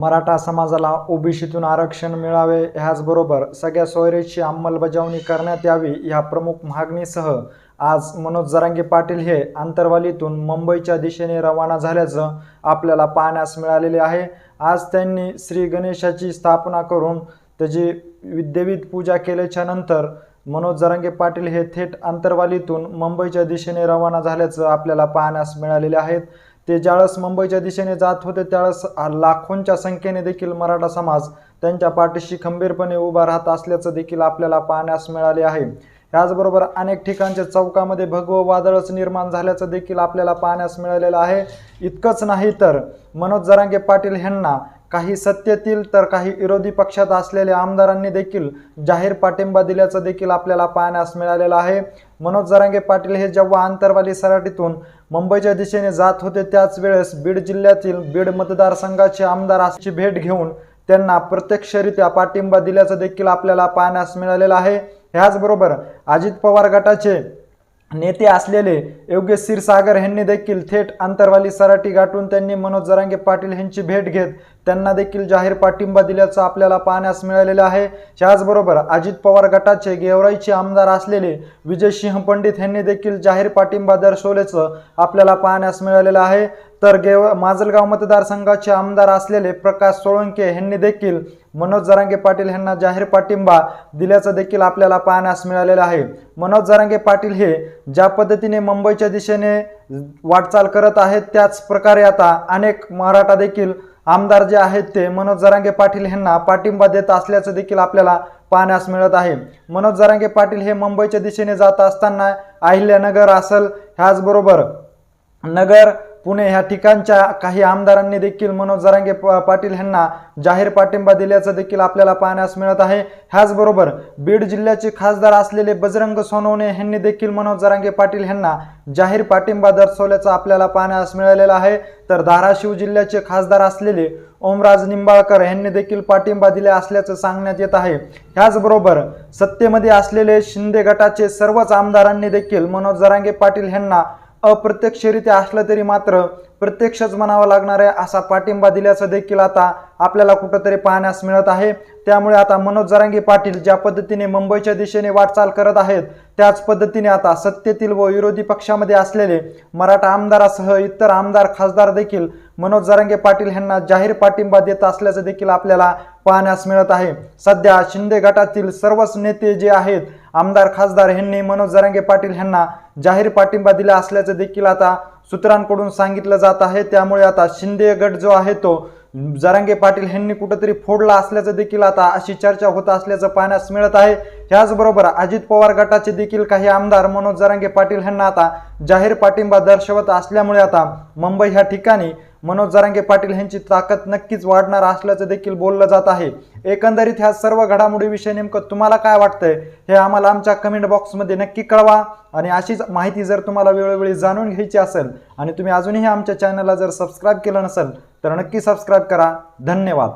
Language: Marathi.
मराठा समाजाला ओबीसीतून आरक्षण मिळावे ह्याचबरोबर सगळ्या सोयरेची अंमलबजावणी करण्यात यावी ह्या प्रमुख मागणीसह आज मनोज जरांगे पाटील हे आंतरवालीतून मुंबईच्या दिशेने रवाना झाल्याचं आपल्याला पाहण्यास मिळालेले आहे. आज त्यांनी श्री गणेशाची स्थापना करून त्याची विद्यविध पूजा केल्याच्यानंतर मनोज जरांगे पाटील हे थेट आंतरवालीतून मुंबईच्या दिशेने रवाना झाल्याचं आपल्याला पाहण्यास मिळालेले आहेत. ते ज्यावेळेस मुंबईच्या दिशेने जात होते त्यावेळेस लाखोंच्या संख्येने देखील मराठा समाज त्यांच्या पाठीशी खंबीरपणे उभा राहत असल्याचं देखील आपल्याला पाहण्यास मिळाले आहे. याचबरोबर अनेक ठिकाणच्या चौकामध्ये भगवं वादळच निर्माण झाल्याचं देखील आपल्याला पाहण्यास मिळालेलं आहे. इतकंच नाही तर मनोज जरांगे पाटील यांना काही सत्तेतील तर काही विरोधी पक्षात असलेल्या आमदारांनी देखील जाहीर पाठिंबा दिल्याचं देखील आपल्याला पाहण्यास मिळालेलं आहे. मनोज जरांगे पाटील हे जेव्हा आंतरवाली सराटीतून मुंबईच्या दिशेने जात होते त्याच वेळेस बीड जिल्ह्यातील बीड मतदारसंघाचे आमदाराची भेट घेऊन त्यांना प्रत्यक्षरित्या पाठिंबा दिल्याचं देखील आपल्याला पाहण्यास मिळालेलं आहे. ह्याचबरोबर अजित पवार गटाचे नेते असलेले योगेश क्षीरसागर यांनी देखील थेट आंतरवाली सराटी गाठून त्यांनी मनोज जरांगे पाटील यांची भेट घेत त्यांना देखील जाहीर पाठिंबा दिल्याचं आपल्याला पाहण्यास मिळालेलं आहे. त्याचबरोबर अजित पवार गटाचे गेवराईचे आमदार असलेले विजयसिंह पंडित यांनी देखील जाहीर पाठिंबा दर्शवल्याचं आपल्याला पाहण्यास मिळालेलं आहे. तर गेव माजलगाव मतदारसंघाचे आमदार असलेले प्रकाश सोळंके यांनी देखील मनोज जरांगे पाटील यांना जाहीर पाठिंबा दिल्याचं देखील आपल्याला पाहण्यास मिळालेलं आहे. मनोज जरांगे पाटील हे ज्या पद्धतीने मुंबईच्या दिशेने वाटचाल करत आहेत त्याच प्रकारे आता अनेक मराठा देखील आमदार जे आहेत ते मनोज जरांगे पाटील यांना पाठिंबा देत असल्याचं देखील आपल्याला पाहण्यास मिळत आहे. मनोज जरांगे पाटील हे मुंबईच्या दिशेने जात असताना अहिल्यानगर असल ह्याचबरोबर नगर पुणे ह्या ठिकाणच्या काही आमदारांनी देखील मनोज जरांगे पाटील यांना जाहीर पाठिंबा दिल्याचं देखील आपल्याला पाहण्यास मिळत आहे. ह्याचबरोबर बीड जिल्ह्याचे खासदार असलेले बजरंग सोनवणे यांनी देखील मनोज जरांगे पाटील यांना जाहीर पाठिंबा दर्शवल्याचं आपल्याला पाहण्यास मिळालेलं आहे. तर धाराशिव जिल्ह्याचे खासदार असलेले ओमराज निंबाळकर यांनी देखील पाठिंबा दिले असल्याचं सांगण्यात येत आहे. ह्याचबरोबर सत्तेमध्ये असलेले शिंदे गटाचे सर्वच आमदारांनी देखील मनोज जरांगे पाटील यांना अप्रत्यक्षरित्या असलं तरी मात्र प्रत्यक्षच म्हणावा लागणार आहे असा पाठिंबा दिल्याचं देखील आता आपल्याला कुठंतरी पाहण्यास मिळत आहे. त्यामुळे आता मनोज जरांगे पाटील ज्या पद्धतीने मुंबईच्या दिशेने वाटचाल करत आहेत त्याच पद्धतीने आता सत्तेतील व विरोधी पक्षामध्ये असलेले मराठा आमदारासह इतर आमदार खासदार देखील मनोज जरांगे पाटील यांना जाहीर पाठिंबा देत असल्याचं देखील आपल्याला पाहण्यास मिळत आहे. सध्या शिंदे गटातील सर्वच नेते जे आहेत आमदार खासदार यांनी मनोज जरांगे पाटील यांना जाहीर पाठिंबा दिला असल्याचं देखील आता सूत्रांकडून सांगितलं जात आहे. त्यामुळे आता शिंदे गट जो आहे तो जरांगे पाटील यांनी कुठंतरी फोडला असल्याचं देखील आता अशी चर्चा होत असल्याचं पाहण्यास मिळत आहे. त्याचबरोबर अजित पवार गटाचे देखील काही आमदार मनोज जरांगे पाटील यांना आता जाहीर पाठिंबा दर्शवत असल्यामुळे आता मुंबई ह्या ठिकाणी मनोज जरांगे पाटील यांची ताकद नक्कीच वाढणार असल्याचं देखील बोललं जात आहे. एकंदरीत ह्या सर्व घडामोडीविषयी नेमकं तुम्हाला काय वाटतंय हे आम्हाला आमच्या कमेंट बॉक्समध्ये नक्की कळवा. आणि अशीच माहिती जर तुम्हाला वेळोवेळी जाणून घ्यायची असेल आणि तुम्ही अजूनही आमच्या चॅनलला जर सबस्क्राईब केलं नसेल तर नक्की सबस्क्राईब करा. धन्यवाद.